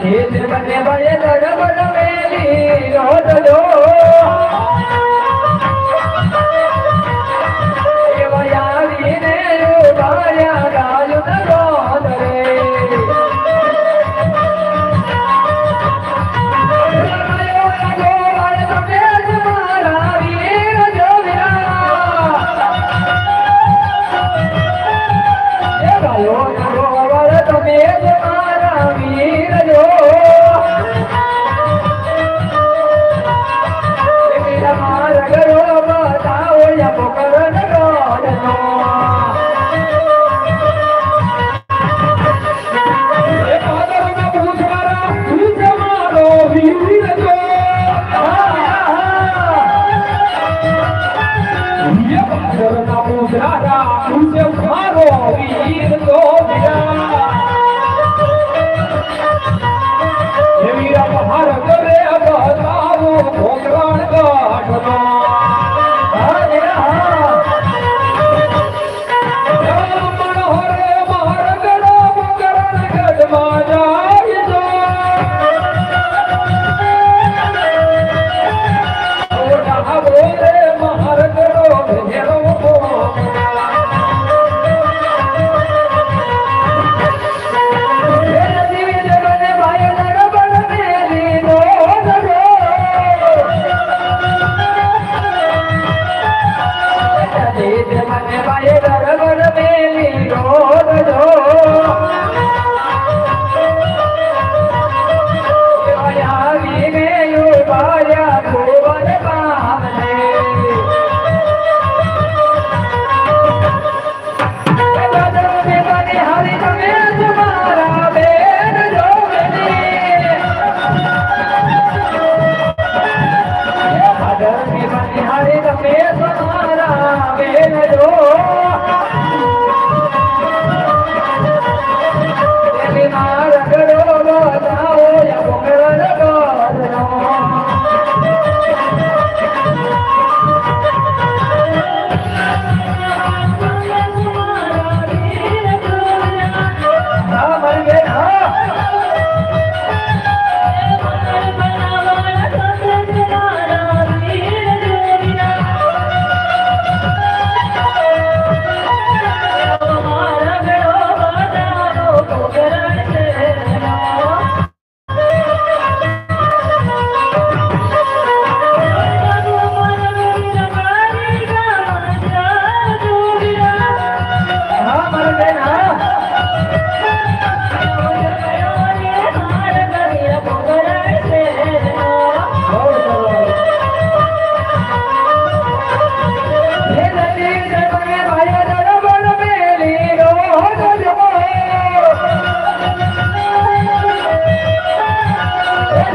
એ જ મને બળે લડબડ મેલી. રોડ દો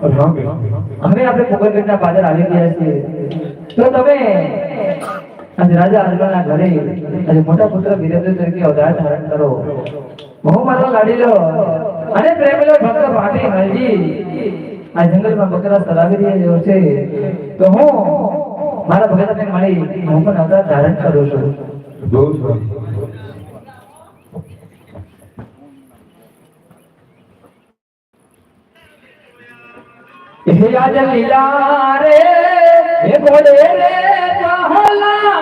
હવે આપણે પોકરગઢના પાદર આવી ગયા છીએ. તો તમે આજે રાજા અજમાના ઘરે આજે મોટા પુત્ર વિરેન્દ્ર તરીકે અવતાર ધારણ કરો. બહુ મારો કાઢી લો. અને પ્રેમલો ભક્ત પાટી હરજી આ જંગલમાં બકરા ચલાવી રહ્યા છે. તો હું મારા ભગતને મળી હું પણ અવતાર ધારણ કરું છું. યાદ લીલા રે હે બોલે રે કહલા